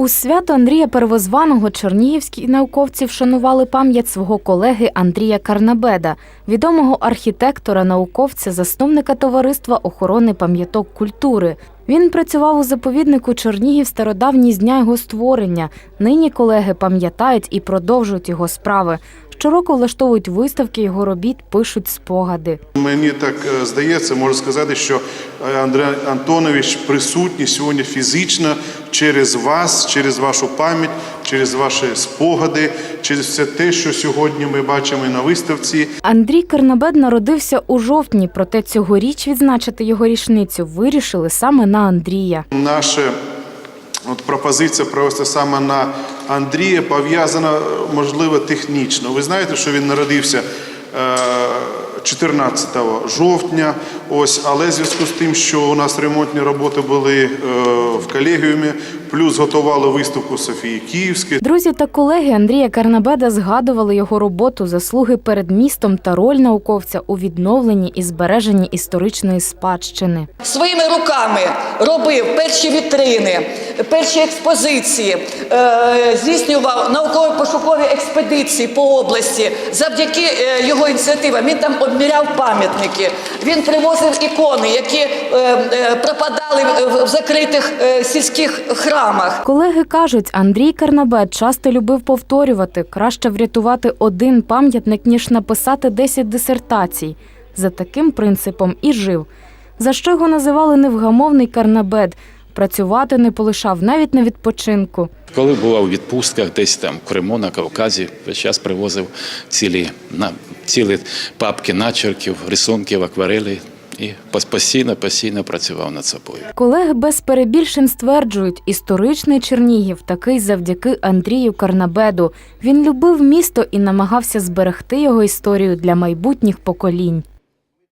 У свято Андрія Первозваного чернігівські науковці вшанували пам'ять свого колеги Андрія Карнабеда, відомого архітектора, науковця, засновника товариства охорони пам'яток культури. Він працював у заповіднику Чернігів стародавні з дня його створення. Нині колеги пам'ятають і продовжують його справи. Щороку влаштовують виставки його робіт, пишуть спогади. Мені так е, здається, можу сказати, що е, Андрій Антонович присутній сьогодні фізично через вас, через вашу пам'ять, через ваші спогади, через все те, що сьогодні ми бачимо на виставці. Андрій Карнабед народився у жовтні, проте цьогоріч відзначити його річницю вирішили саме на Андрія. Наша от пропозиція провести саме на Андрія пов'язана, е, можливо, технічно. Ви знаєте, що він народився е, 14 жовтня, ось, але в зв'язку з тим, що у нас ремонтні роботи були е, в колегіумі, плюс готували виставку Софії Київської. Друзі та колеги Андрія Карнабеда згадували його роботу, заслуги перед містом та роль науковця у відновленні і збереженні історичної спадщини. Своїми руками робив перші вітрини, перші експозиції, е, здійснював науково-пошукові експедиції по області. Завдяки е, його ініціативам він там обміряв пам'ятники. Він привозив ікони, які е, пропадали в- в закритих е, сільських храмах. Колеги кажуть, Андрій Карнабед часто любив повторювати краще врятувати один пам'ятник, ніж написати 10 дисертацій. За таким принципом і жив. За що його називали невгамовний Карнабед. Працювати не полишав навіть на відпочинку. Коли була у відпустках, десь там в Криму, на Кавказі, весь час привозив цілі, на, цілі папки начерків, рисунків, акварелі і пос- постійно, постійно працював над собою. Колеги без перебільшень стверджують, історичний Чернігів такий завдяки Андрію Карнабеду. Він любив місто і намагався зберегти його історію для майбутніх поколінь.